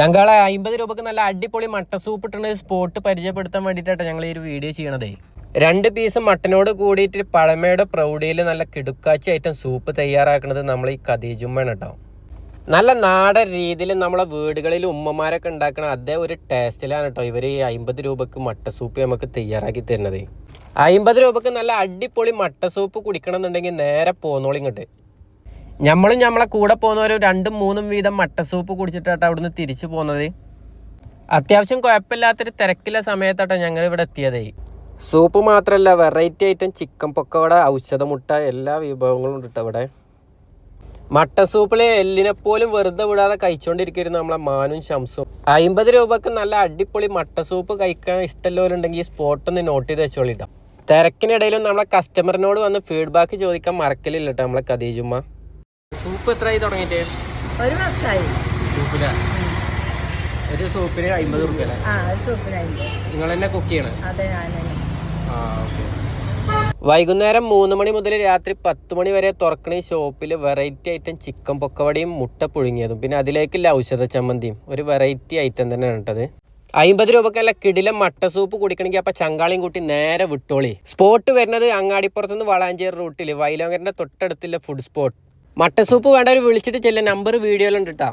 ചങ്കാളെ അമ്പത് രൂപക്ക് നല്ല അടിപൊളി മട്ട സൂപ്പ് ഇട്ടുന്ന സ്പോട്ട് പരിചയപ്പെടുത്താൻ വേണ്ടിയിട്ടാണ് ഞങ്ങൾ ഈ ഒരു വീഡിയോ ചെയ്യണതേ. രണ്ട് പീസ് മട്ടനോട് കൂടിയിട്ട് പഴമയുടെ പ്രൗഢിയിൽ നല്ല കിടുക്കാച്ചി ഐറ്റം സൂപ്പ് തയ്യാറാക്കുന്നത് നമ്മൾ ഈ കദീജുമ്മയാണ് കേട്ടോ നല്ല നാടൻ രീതിയിൽ നമ്മളെ വീടുകളിൽ ഉമ്മമാരൊക്കെ ഉണ്ടാക്കണ അതേ ഒരു ടേസ്റ്റിലാണ് കേട്ടോ ഇവർ ഈ അമ്പത് രൂപക്ക് മട്ട സൂപ്പ് നമുക്ക് തയ്യാറാക്കി തരുന്നത്. അമ്പത് രൂപക്ക് നല്ല അടിപൊളി മട്ട സൂപ്പ് കുടിക്കണം എന്നുണ്ടെങ്കിൽ നേരെ പോന്നോളി ഇങ്ങോട്ട് നമ്മളും നമ്മളെ കൂടെ പോകുന്നവർ രണ്ടും മൂന്നും വീതം മട്ട സൂപ്പ് കുടിച്ചിട്ടാട്ടോ അവിടുന്ന് തിരിച്ചു പോകുന്നത്. അത്യാവശ്യം കുഴപ്പമില്ലാത്തൊരു തിരക്കിലെ സമയത്താട്ടോ ഞങ്ങൾ ഇവിടെ എത്തിയതേ. സൂപ്പ് മാത്രമല്ല വെറൈറ്റി ഐറ്റം ചിക്കൻ പൊക്കവട ഔഷധമുട്ട എല്ലാ വിഭവങ്ങളും ഉണ്ട് കേട്ടോ ഇവിടെ. മട്ട സൂപ്പിലെ എല്ലിനെ പോലും വെറുതെ വിടാതെ കഴിച്ചുകൊണ്ടിരിക്കുന്നു നമ്മളെ മാനും ശംസും. അമ്പത് രൂപക്ക് നല്ല അടിപൊളി മട്ട സൂപ്പ് കഴിക്കാൻ ഈ സ്പോട്ട് ഒന്ന് നോട്ട് ചെയ്ത് വെച്ചോളിട്ടോ. തിരക്കിനിടയിലും നമ്മളെ കസ്റ്റമറിനോട് വന്ന് ഫീഡ്ബാക്ക് ചോദിക്കാൻ മറക്കലില്ല കേട്ടോ നമ്മളെ കദീജുമ്മ സൂപ്പ് എത്രയായി തുടങ്ങിയിട്ട്? ഒരു വർഷമായി സൂപ്പിലാ? ഒരു സൂപ്പിന് അമ്പത് റുപ്യ അല്ലേ? ആ ഒരു സൂപ്പിനായി നിങ്ങൾ തന്നെ കുക്ക് ചെയ്യണം? അതെ ഞാൻ തന്നെ. വൈകുന്നേരം മൂന്ന് മണി മുതൽ രാത്രി പത്ത് മണി വരെ തുറക്കണ ഈ ഷോപ്പിൽ വെറൈറ്റി ഐറ്റം ചിക്കൻ പൊക്കവടിയും മുട്ട പുഴുങ്ങിയതും. പിന്നെ അതിലേക്കില്ല ഔഷധ ചമ്മന്തിയും. ഒരു വെറൈറ്റി ഐറ്റം തന്നെയാണ് കേട്ടത് അമ്പത് രൂപക്കല്ല കിടിലം മട്ട സൂപ്പ് കുടിക്കണമെങ്കിൽ അപ്പൊ ചങ്കാളിയും കൂട്ടി നേരെ വിട്ടോളി. സ്പോട്ട് വരുന്നത് അങ്ങാടിപ്പുറത്തുനിന്ന് വളാഞ്ചേരി റൂട്ടിൽ വൈലോങ്കറിന്റെ തൊട്ടടുത്തുള്ള ഫുഡ് സ്പോട്ട് മട്ട സൂപ്പ് വേണ്ടവർ വിളിച്ചിട്ട് ചില നമ്പർ വീഡിയോയിലുണ്ട് കേട്ടോ